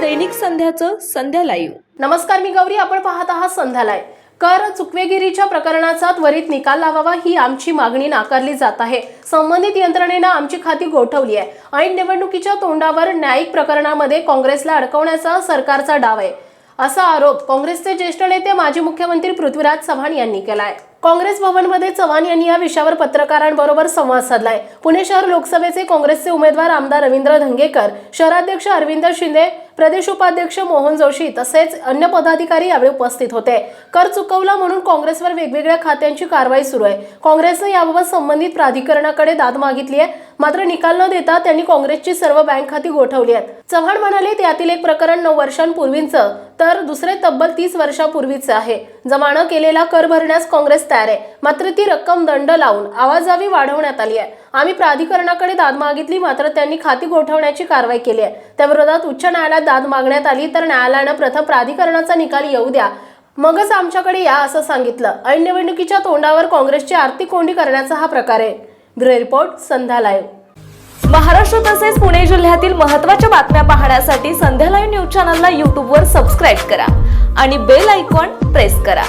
दैनिक संध्याचं संध्या live नमस्कार मी गौरी. आपण पाहत आहात संध्यालाय कर चुकवेगिरीच्या प्रकरणाचा त्वरित निकाल लावावा ही आमची मागणी नाकारली जात आहे. संबंधित यंत्रणेनं आमची खाती गोठवली आहे ऐन निवडणुकीच्या तोंडावर न्यायिक प्रकरणामध्ये काँग्रेसला अडकवण्याचा सरकारचा डाव आहे. असा आरोप काँग्रेसचे ज्येष्ठ नेते माजी मुख्यमंत्री पृथ्वीराज चव्हाण यांनी केलाय. काँग्रेस भवनमध्ये चव्हाण यांनी या विषयावर पत्रकारांबरोबर संवाद साधलाय. पुणे शहर लोकसभेचे काँग्रेसचे उमेदवार आमदार रवींद्र धंगेकर शहराध्यक्ष अरविंद शिंदे प्रदेश उपाध्यक्ष मोहन जोशी तसेच अन्य पदाधिकारी यावेळी उपस्थित होते. कर चुकवला म्हणून काँग्रेसवर वेगवेगळ्या खात्यांची कारवाई सुरू आहे. काँग्रेसने याबाबत संबंधित प्राधिकरणाकडे दाद मागितली आहे. मात्र निकाल न देता त्यांनी काँग्रेसची सर्व बँक खाती गोठवली आहेत. चव्हाण म्हणाले त्यातील एक प्रकरण नऊ वर्षांपूर्वीचं तर दुसरे तब्बल तीस वर्षापूर्वीचं आहे. जमानं केलेला कर भरण्यास काँग्रेस तयार आहे. मात्र ती रक्कम दंड लावून आवाजावी वाढवण्यात आली आहे. आम्ही प्राधिकरणाकडे दाद मागितली मात्र त्यांनी खाती गोठवण्याची कारवाई केली आहे. त्याविरोधात उच्च न्यायालयात दाद मागण्यात आली तर न्यायालयानं प्रथम प्राधिकरणाचा निकाल येऊ द्या. मगच आमच्याकडे या असं सांगितलं. ऐन निवडणुकीच्या तोंडावर काँग्रेसची आर्थिक कोंडी करण्याचा हा प्रकार आहे. Bureau report Sandhya live. Maharashtra तसेच पुणे जिल्ह्यातील महत्त्वाच्या बातम्या पाहण्यासाठी संध्या लाईव्ह न्यूज चॅनलला यूट्यूबवर सबस्क्राईब करा आणि बेल आयकॉन प्रेस करा.